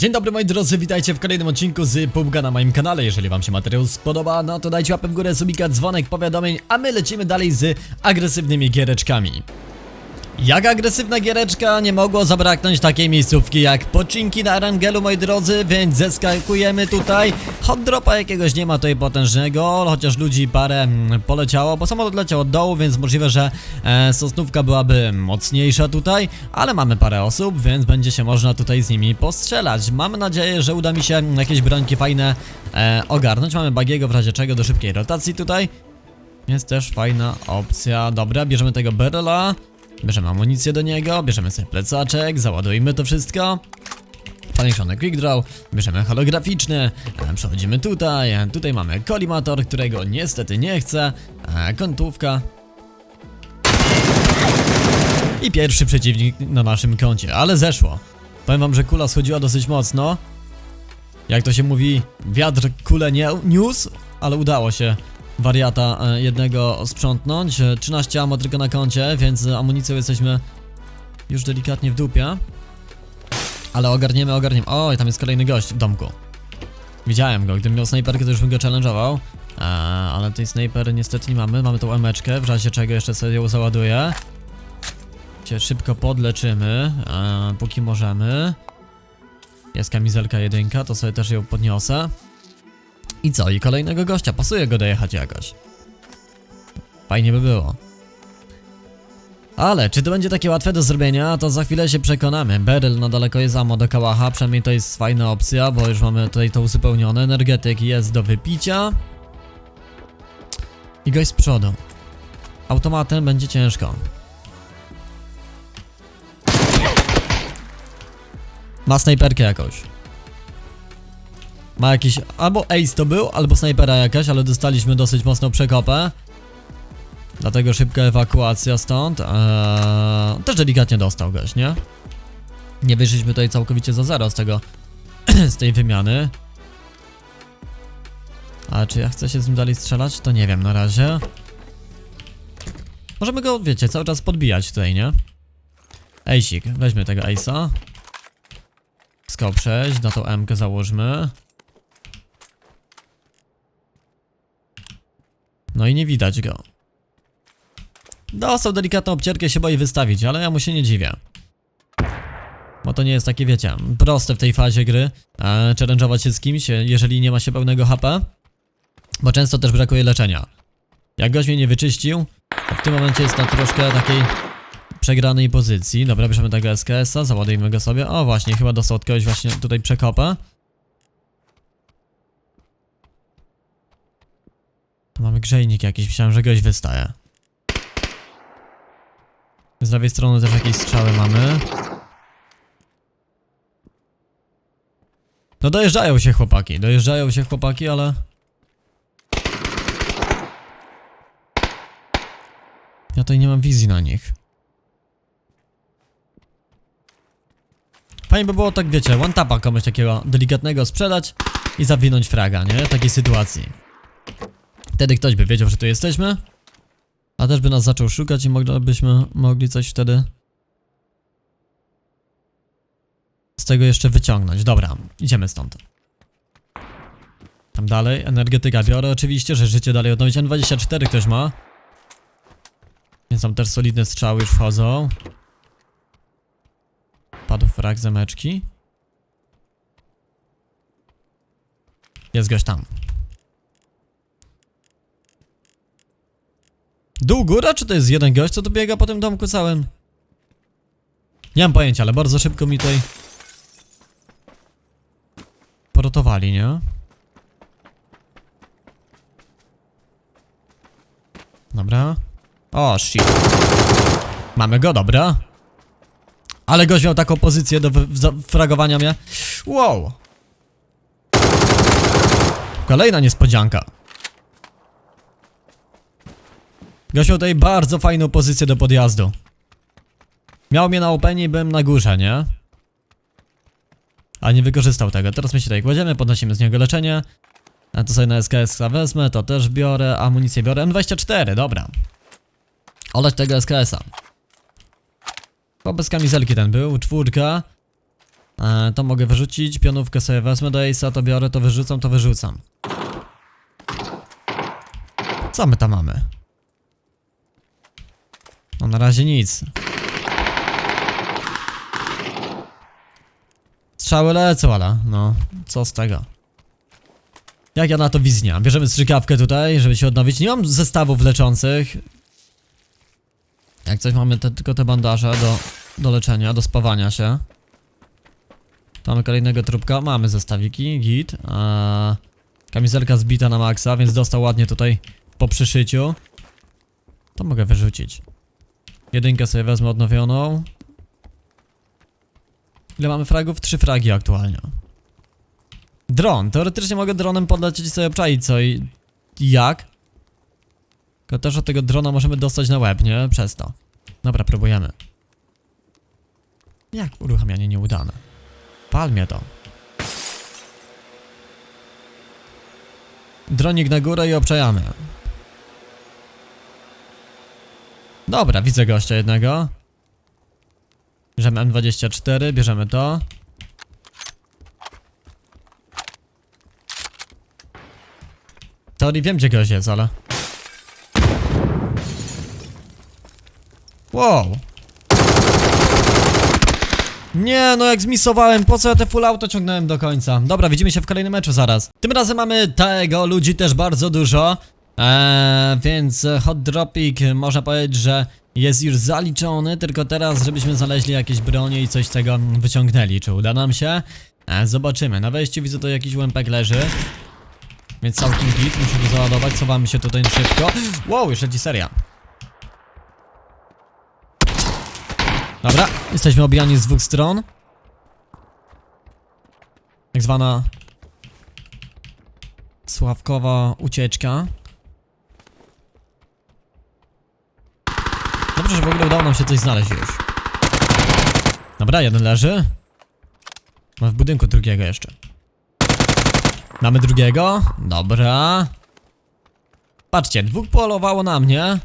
Dzień dobry moi drodzy, witajcie w kolejnym odcinku z PUBG na moim kanale. Jeżeli wam się materiał spodoba, no to dajcie łapę w górę, subika, dzwonek, powiadomień, a my lecimy dalej z agresywnymi giereczkami. Jak agresywna giereczka, nie mogło zabraknąć takiej miejscówki jak pocinki na Erangelu, moi drodzy, więc zeskakujemy tutaj. Hot dropa jakiegoś nie ma tutaj potężnego, chociaż ludzi parę mm, poleciało, bo samolot leciał od dołu, więc możliwe, że e, sosnówka byłaby mocniejsza tutaj, ale mamy parę osób, więc będzie się można tutaj z nimi postrzelać. Mamy nadzieję, że uda mi się jakieś brońki fajne e, ogarnąć. Mamy bagiego w razie czego do szybkiej rotacji tutaj. Jest też fajna opcja. Dobra, bierzemy tego Beryla. Bierzemy amunicję do niego, bierzemy sobie plecaczek, załadujmy to wszystko. Powiększony quick draw, bierzemy holograficzny, przechodzimy tutaj, tutaj mamy kolimator, którego niestety nie chcę, kątówka. I pierwszy przeciwnik na naszym koncie, ale zeszło. Powiem wam, że kula schodziła dosyć mocno. Jak to się mówi, wiatr kulę nie niósł, ale udało się wariata e, jednego sprzątnąć. E, 13 ammo tylko na koncie, więc z amunicją jesteśmy już delikatnie w dupie. Ale ogarniemy, ogarniemy. O, i tam jest kolejny gość w domku. Widziałem go, gdybym miał snajperkę, to już bym go challenge'ował. E, ale tej snajpery niestety nie mamy. Mamy tą emeczkę, w razie czego jeszcze sobie ją załaduję. Cię szybko podleczymy, e, póki możemy. Jest kamizelka jedynka, to sobie też ją podniosę. I co? I kolejnego gościa. Pasuje go dojechać jakoś. Fajnie by było. Ale czy to będzie takie łatwe do zrobienia, to za chwilę się przekonamy. Beryl na daleko jest ammo do kałacha, przynajmniej to jest fajna opcja, bo już mamy tutaj to uzupełnione. Energetyk jest do wypicia. I gość z przodu. Automatem będzie ciężko. Ma snajperkę jakąś. Ma jakiś. Albo ace to był, albo snajpera jakaś, ale dostaliśmy dosyć mocną przekopę. Dlatego szybka ewakuacja stąd. Eee, też delikatnie dostał goś, nie? Nie wyszliśmy tutaj całkowicie za zero z tego. z tej wymiany. A czy ja chcę się z nim dalej strzelać? To nie wiem na razie. Możemy go, wiecie, cały czas podbijać tutaj, nie? Ejsik, weźmy tego Ace'a. Przejść, na tą M-kę załóżmy. No i nie widać go. Dostał delikatną obcierkę, się boi wystawić, ale ja mu się nie dziwię. Bo to nie jest takie, wiecie, proste w tej fazie gry. E, challenge'ować się z kimś, jeżeli nie ma się pełnego HP. Bo często też brakuje leczenia. Jak gość mnie nie wyczyścił, to w tym momencie jest na troszkę takiej przegranej pozycji. Dobra, bierzemy tego SKS-a, załadujmy go sobie. O właśnie, chyba dostał od kogoś właśnie tutaj przekopę. Tu mamy grzejnik jakiś, myślałem, że goś wystaje. Z lewej strony też jakieś strzały mamy. No dojeżdżają się chłopaki, dojeżdżają się chłopaki, ale... Ja tutaj nie mam wizji na nich. Fajnie by było tak, wiecie, one tapa komuś takiego delikatnego sprzedać i zawinąć fraga, nie? W takiej sytuacji. Wtedy ktoś by wiedział, że tu jesteśmy, a też by nas zaczął szukać i moglibyśmy mogli coś wtedy z tego jeszcze wyciągnąć. Dobra, idziemy stąd. Tam dalej, energetyka biorę oczywiście, że życie dalej odnowić. N24 ktoś ma. Więc tam też solidne strzały już wchodzą. Padł frak zameczki. Jest gość tam. Dół, góra, czy to jest jeden gość, co tu biega po tym domku całym? Nie mam pojęcia, ale bardzo szybko mi tutaj... Porotowali, nie? Dobra. O, shit. Mamy go, dobra. Ale gość miał taką pozycję do fragowania mnie. Wow. Kolejna niespodzianka. Gość miał tutaj bardzo fajną pozycję do podjazdu. Miał mnie na openie i byłem na górze, nie? A nie wykorzystał tego. Teraz my się tutaj kładziemy, podnosimy z niego leczenie. A to sobie na SKS wezmę, to też biorę, amunicję biorę. M24, dobra. Olać tego SKS-a. Bo bez kamizelki ten był, czwórka. E, to mogę wyrzucić, pionówkę sobie wezmę do Ace'a, to biorę, to wyrzucam, to wyrzucam. Co my tam mamy? No na razie nic. Strzały lecą, ale no, co z tego? Jak ja na to wiznia? Bierzemy strzykawkę tutaj, żeby się odnowić. Nie mam zestawów leczących. Jak coś mamy te, tylko te bandaże do, do leczenia, do spawania się. Mamy kolejnego trupka, mamy zestawiki, git. Kamizelka zbita na maksa, więc dostał ładnie tutaj po przyszyciu. To mogę wyrzucić. Jedynkę sobie wezmę odnowioną. Ile mamy fragów? Trzy fragi aktualnie. Dron. Teoretycznie mogę dronem podlecieć i sobie obczaić co i jak. Tylko też od tego drona możemy dostać na łeb, nie? Przez to. Dobra, próbujemy. Jak uruchamianie nieudane? Pal mnie to. Dronik na górę i obczajamy. Dobra, widzę gościa jednego. Bierzemy M24, bierzemy to. Teorii wiem gdzie gość jest, ale... Wow. Nie, no jak zmisowałem, po co ja te full auto ciągnąłem do końca? Dobra, widzimy się w kolejnym meczu zaraz. Tym razem mamy tego, ludzi też bardzo dużo. Eee, więc hot dropping można powiedzieć, że jest już zaliczony, tylko teraz żebyśmy znaleźli jakieś bronie i coś z tego wyciągnęli. Czy uda nam się? Eee, zobaczymy. Na wejściu widzę to jakiś łempek leży. Więc całkiem git, muszę go załadować, cofamy się tutaj szybko. Wow, już leci seria. Dobra, jesteśmy obijani z dwóch stron. Tak zwana sławkowa ucieczka. Dobrze, że w ogóle udało nam się coś znaleźć już. Dobra, jeden leży. Ma w budynku drugiego jeszcze. Mamy drugiego. Dobra. Patrzcie, dwóch polowało na mnie.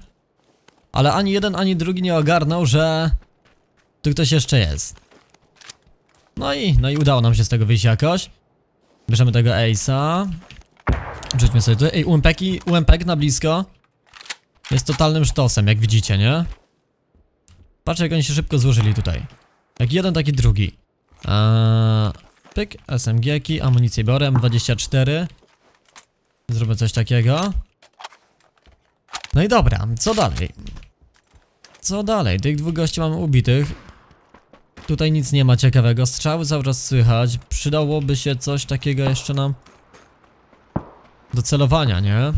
Ale ani jeden, ani drugi nie ogarnął, że tu ktoś jeszcze jest. No i, no i udało nam się z tego wyjść jakoś. Bierzemy tego Ace'a. Rzućmy sobie tutaj. Ej, UMPeki, UMPek na blisko. Jest totalnym sztosem, jak widzicie, nie? Patrzcie, jak oni się szybko złożyli tutaj. Jak jeden, tak i drugi. Eee, pyk, SMG-ki, amunicję biorę, M24. Zróbmy coś takiego. No i dobra, co dalej? Co dalej? Tych dwóch gości mamy ubitych. Tutaj nic nie ma ciekawego. Strzały cały czas słychać. Przydałoby się coś takiego jeszcze nam do celowania, nie?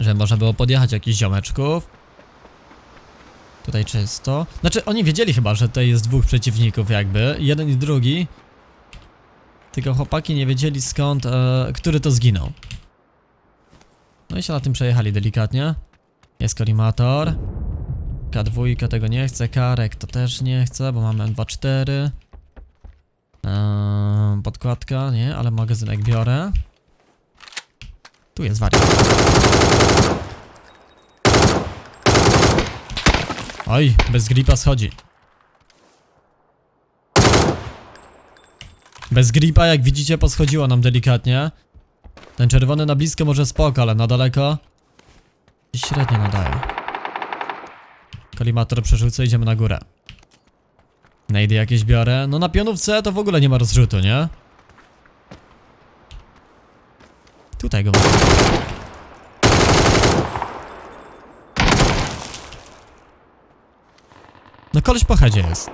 Że można było podjechać jakichś ziomeczków. Tutaj czysto. Znaczy, oni wiedzieli chyba, że tutaj jest dwóch przeciwników jakby. Jeden i drugi. Tylko chłopaki nie wiedzieli skąd, e, który to zginął. No i się na tym przejechali delikatnie. Jest kolimator. K2 tego nie chce, karek to też nie chcę, bo mamy M24. Eee, podkładka, nie, ale magazynek biorę. Tu jest wariant. Oj, bez gripa schodzi. Bez gripa, jak widzicie, poschodziło nam delikatnie. Ten czerwony na blisko może spoko, ale na daleko średnio nadaje. Kolimator przerzucę, idziemy na górę. Najdy jakieś biorę. No na pionówce to w ogóle nie ma rozrzutu, nie? Tutaj go mam. Koleś po headzie jest.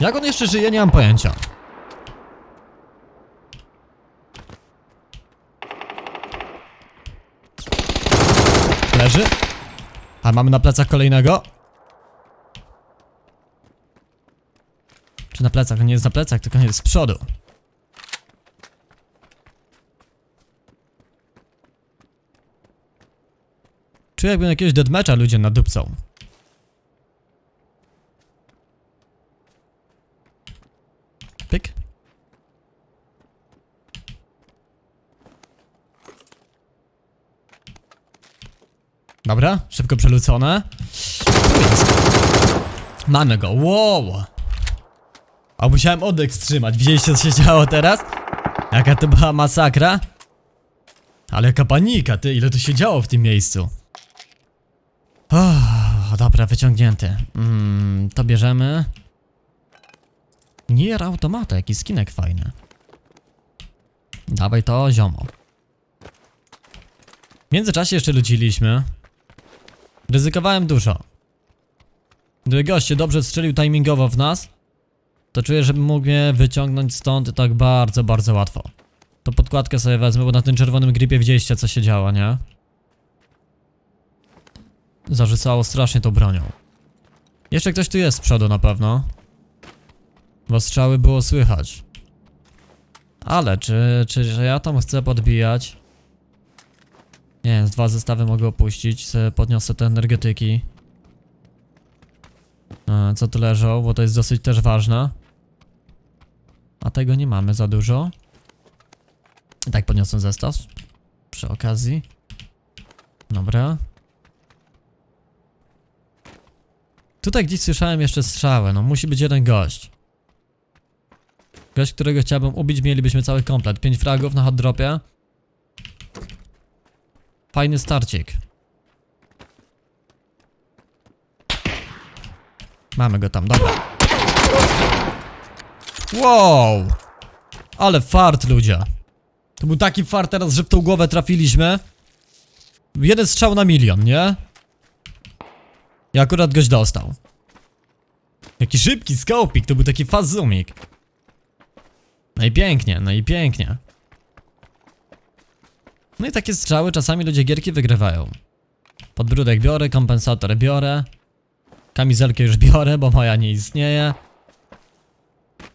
Jak on jeszcze żyje, nie mam pojęcia. Leży. A mamy na plecach kolejnego. Czy na plecach? Nie jest na plecach, tylko jest z przodu. Czuję jakby jakiegoś deadmatcha ludzie nadupcą. Pyk. Dobra, szybko przelucone. Mamy go, wow! A musiałem oddech wstrzymać. Widzieliście co się działo teraz? Jaka to była masakra? Ale jaka panika, ty, ile to się działo w tym miejscu? Oh, dobra, wyciągnięty. Mm, to bierzemy. Nier automata, jaki skinek fajny. Dawaj to, ziomo. W międzyczasie jeszcze ludziliśmy. Ryzykowałem dużo. Gdyby goście dobrze strzelił timingowo w nas, to czuję, że mógł mnie wyciągnąć stąd tak bardzo, bardzo łatwo. To podkładkę sobie wezmę, bo na tym czerwonym gripie widzieliście co się działo, nie? Zarzucało strasznie tą bronią. Jeszcze ktoś tu jest z przodu na pewno. Bo strzały było słychać. Ale czy, czy że ja tam chcę podbijać? Nie wiem, dwa zestawy mogę opuścić, podniosę te energetyki. E, Co tu leżą, bo to jest dosyć też ważne. A tego nie mamy za dużo. I tak podniosę zestaw. Przy okazji. Dobra. Tutaj gdzieś słyszałem jeszcze strzałę, no musi być jeden gość. Gość, którego chciałbym ubić, mielibyśmy cały komplet. 5 fragów na hot dropie. Fajny starcik. Mamy go tam, dobra. Wow! Ale fart, ludzie. To był taki fart teraz, że w tą głowę trafiliśmy. Jeden strzał na milion, nie? I akurat goś dostał. Jaki szybki skopik, to był taki fazumik. No i pięknie, no. No i takie strzały czasami ludzie gierki wygrywają. Podbródek biorę, kompensator biorę. Kamizelkę już biorę, bo moja nie istnieje.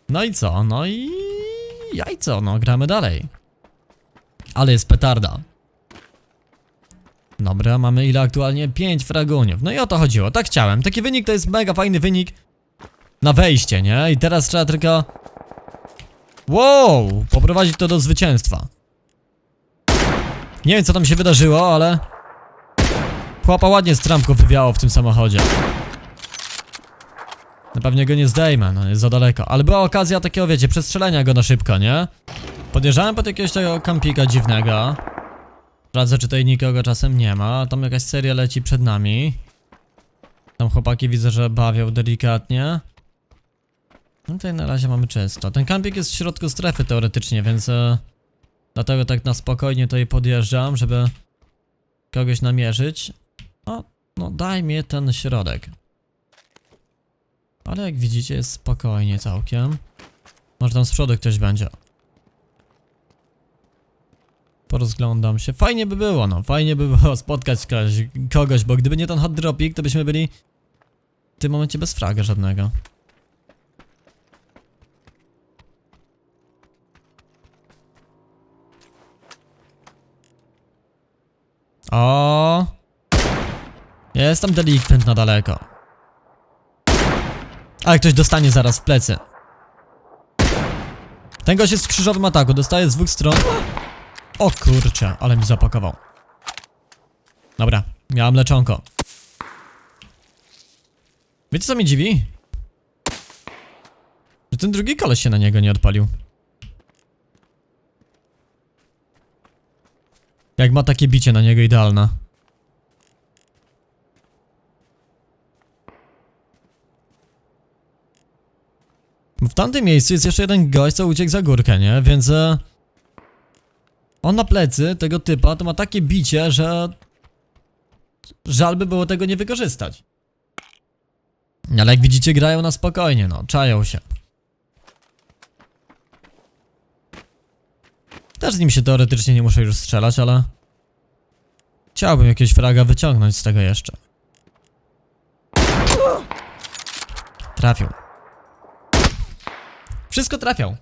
No i co? No i jajco, no gramy dalej. Ale jest petarda. Dobra, mamy ile aktualnie? 5 fraguniów. No i o to chodziło, tak chciałem. Taki wynik to jest mega fajny wynik na wejście, nie? I teraz trzeba tylko... Wow! Poprowadzić to do zwycięstwa. Nie wiem co tam się wydarzyło, ale... Chłopa ładnie z trampką wywiało w tym samochodzie. Na pewnie go nie zdejmę, no jest za daleko. Ale była okazja takiego, wiecie, przestrzelenia go na szybko, nie? Podjeżdżałem pod jakiegoś tego kampika dziwnego. Sprawdzę, czy tutaj nikogo czasem nie ma. Tam jakaś seria leci przed nami. Tam chłopaki widzę, że bawią delikatnie. No tutaj na razie mamy czysto. Ten kampik jest w środku strefy teoretycznie, więc... Dlatego tak na spokojnie tutaj podjeżdżam, żeby... Kogoś namierzyć. O, no daj mi ten środek. Ale jak widzicie jest spokojnie całkiem. Może tam z przodu ktoś będzie. Porozglądam się. Fajnie by było, no. Fajnie by było spotkać kogoś bo gdyby nie ten hot dropik, to byśmy byli w tym momencie bez fraga żadnego. O! Jest tam delikwent na daleko. Ale ktoś dostanie zaraz w plecy. Ten gość jest w krzyżowym ataku, dostaje z dwóch stron. O kurczę, ale mi zapakował. Dobra, miałem leczonko. Wiecie co mnie dziwi? Że ten drugi koleś się na niego nie odpalił. Jak ma takie bicie na niego idealne. W tamtym miejscu jest jeszcze jeden gość, co uciekł za górkę, nie? Więc... E, on na plecy tego typa to ma takie bicie, że... Żal by było tego nie wykorzystać. Ale jak widzicie grają na spokojnie, no, czają się. Też z nim się teoretycznie nie muszę już strzelać, ale... Chciałbym jakiegoś fraga wyciągnąć z tego jeszcze. Trafił. Wszystko trafiał.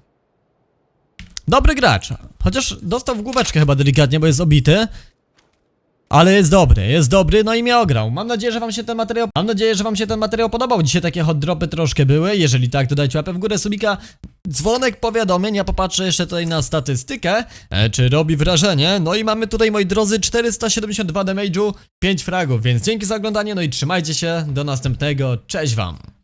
Dobry gracz. Chociaż dostał w główeczkę chyba delikatnie, bo jest obity. Ale jest dobry, jest dobry, no i mnie ograł. Mam nadzieję, że wam się ten materiał. Mam nadzieję, że wam się ten materiał podobał. Dzisiaj takie hot dropy troszkę były. Jeżeli tak, to dajcie łapę w górę, subika, dzwonek powiadomień. Ja popatrzę jeszcze tutaj na statystykę, e, czy robi wrażenie. No i mamy tutaj, moi drodzy, 472 damage'u, 5 fragów, więc dzięki za oglądanie, no i trzymajcie się. Do następnego. Cześć wam.